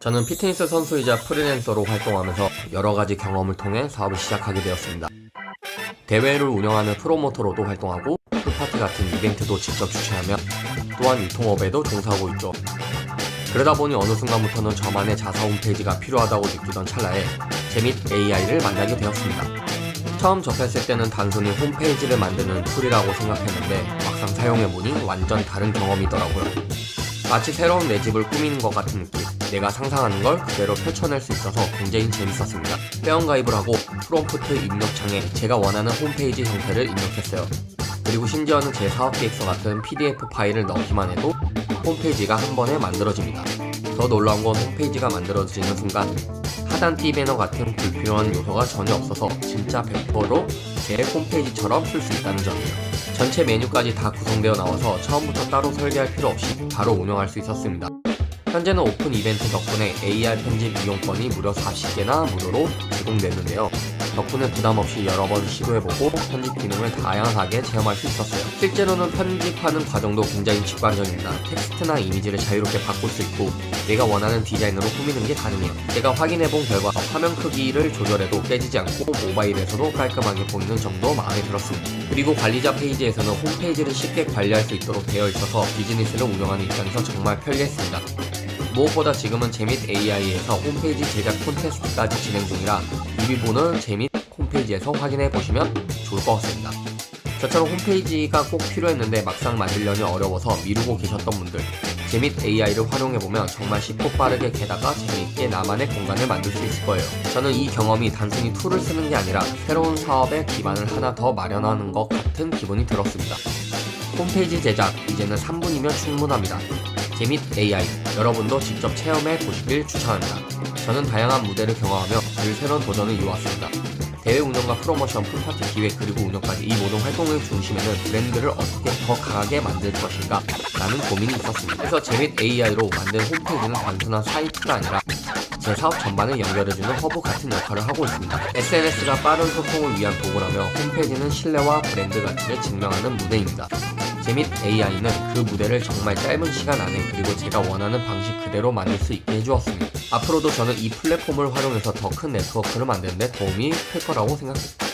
저는 피트니스 선수이자 프리랜서로 활동하면서 여러 가지 경험을 통해 사업을 시작하게 되었습니다. 대회를 운영하는 프로모터로도 활동하고 풀파티 같은 이벤트도 직접 주최하며 또한 유통업에도 종사하고 있죠. 그러다 보니 어느 순간부터는 저만의 자사 홈페이지가 필요하다고 느끼던 찰나에 재밌 AI를 만나게 되었습니다. 처음 접했을 때는 단순히 홈페이지를 만드는 툴이라고 생각했는데 막상 사용해보니 완전 다른 경험이더라고요. 마치 새로운 내 집을 꾸미는 것 같은 느낌. 내가 상상하는 걸 그대로 펼쳐낼 수 있어서 굉장히 재밌었습니다. 회원가입을 하고 프롬프트 입력창에 제가 원하는 홈페이지 형태를 입력했어요. 그리고 심지어는 제 사업 계획서 같은 PDF 파일을 넣기만 해도 홈페이지가 한 번에 만들어집니다. 더 놀라운 건 홈페이지가 만들어지는 순간 하단 띠 배너 같은 불필요한 요소가 전혀 없어서 진짜 100%로 제 홈페이지처럼 쓸 수 있다는 점이에요. 전체 메뉴까지 다 구성되어 나와서 처음부터 따로 설계할 필요 없이 바로 운영할 수 있었습니다. 현재는 오픈 이벤트 덕분에 AR 편집 이용권이 무려 40개나 무료로 제공되는데요. 덕분에 부담 없이 여러 번 시도해보고 편집 기능을 다양하게 체험할 수 있었어요. 실제로는 편집하는 과정도 굉장히 직관적입니다. 텍스트나 이미지를 자유롭게 바꿀 수 있고 내가 원하는 디자인으로 꾸미는 게 가능해요. 제가 확인해본 결과 화면 크기를 조절해도 깨지지 않고 모바일에서도 깔끔하게 보이는 점도 마음에 들었습니다. 그리고 관리자 페이지에서는 홈페이지를 쉽게 관리할 수 있도록 되어 있어서 비즈니스를 운영하는 입장에서 정말 편리했습니다. 무엇보다 지금은 재밌 AI에서 홈페이지 제작 콘테스트까지 진행 중이라 리뷰본을 재밌 홈페이지에서 확인해 보시면 좋을 것 같습니다. 저처럼 홈페이지가 꼭 필요했는데 막상 만들려니 어려워서 미루고 계셨던 분들 재밌 AI를 활용해보면 정말 쉽고 빠르게 게다가 재밌게 나만의 공간을 만들 수 있을 거예요. 저는 이 경험이 단순히 툴을 쓰는 게 아니라 새로운 사업의 기반을 하나 더 마련하는 것 같은 기분이 들었습니다. 홈페이지 제작 이제는 3분이면 충분합니다. 재밌 AI 여러분도 직접 체험해 보시길 추천합니다. 저는 다양한 무대를 경험하며 늘 새로운 도전을 이루었습니다. 대회 운영과 프로모션, 풀파티 기획 그리고 운영까지 이 모든 활동의 중심에는 브랜드를 어떻게 더 강하게 만들 것인가 라는 고민이 있었습니다. 그래서 재밌 AI로 만든 홈페이지는 단순한 사이트가 아니라 제 사업 전반을 연결해주는 허브 같은 역할을 하고 있습니다. SNS가 빠른 소통을 위한 도구라며 홈페이지는 신뢰와 브랜드 가치를 증명하는 무대입니다. 재밌 AI는 그 무대를 정말 짧은 시간 안에 그리고 제가 원하는 방식 그대로 만들 수 있게 해주었습니다. 앞으로도 저는 이 플랫폼을 활용해서 더 큰 네트워크를 만드는데 도움이 클 거라고 생각합니다.